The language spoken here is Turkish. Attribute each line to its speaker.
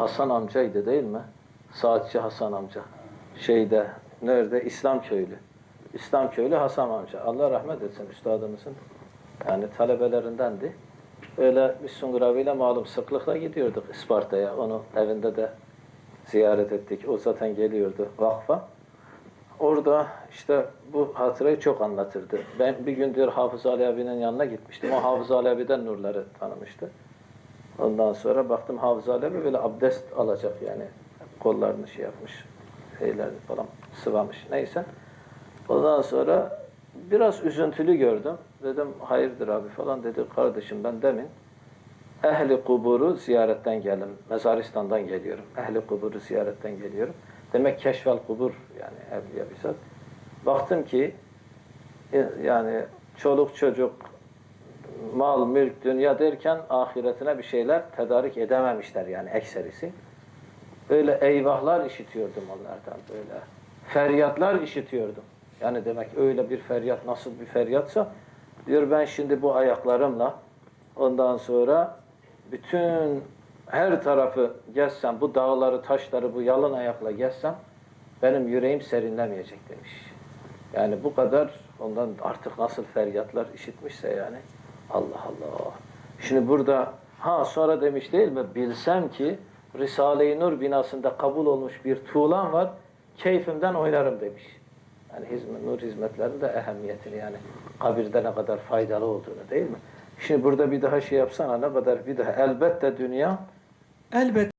Speaker 1: Hasan amcaydı değil mi? Saatçi Hasan amca. Şeyde, nerede? İslam köylü. İslam köylü Hasan amca. Allah rahmet etsin üstadımızın. Yani talebelerindendi. Öyle biz Sungur abiyle malum sıklıkla gidiyorduk Isparta'ya. Onu evinde de ziyaret ettik. O zaten geliyordu vakfa. Orada işte bu hatırayı çok anlatırdı. Ben bir gün diyor Hafız Ali abinin yanına gitmiştim. O Hafız Ali abiden nurları tanımıştı. Ondan sonra baktım Hafız Ali abi böyle abdest alacak yani. Kollarını şey yapmış. Şeylerini falan sıvamış. Neyse. Ondan sonra biraz üzüntülü gördüm. Dedim hayırdır abi falan dedi. Kardeşim ben demin ehli kuburu ziyaretten geldim. Mezaristan'dan geliyorum. Ehli kuburu ziyaretten geliyorum. Demek keşfel kubur yani evliya bizzat. Baktım ki e, yani çoluk çocuk mal, mülk, dünya derken ahiretine bir şeyler tedarik edememişler yani ekserisi. Böyle eyvahlar işitiyordum onlardan böyle. Feryatlar işitiyordum. Yani demek öyle bir feryat nasıl bir feryatsa diyor ben şimdi bu ayaklarımla ondan sonra bütün her tarafı gezsem, bu dağları, taşları bu yalın ayakla gezsem benim yüreğim serinlemeyecek demiş. Yani bu kadar ondan artık nasıl feryatlar işitmişse yani Allah Allah. Şimdi burada ha sonra demiş değil mi bilsem ki Risale-i Nur binasında kabul olmuş bir tuğlan var keyfimden oynarım demiş. Yani hizmet, nur hizmetlerinin de ehemmiyetini yani kabirde ne kadar faydalı olduğunu değil mi? Şimdi burada bir daha şey yapsana ne kadar bir daha elbette dünya
Speaker 2: Elbette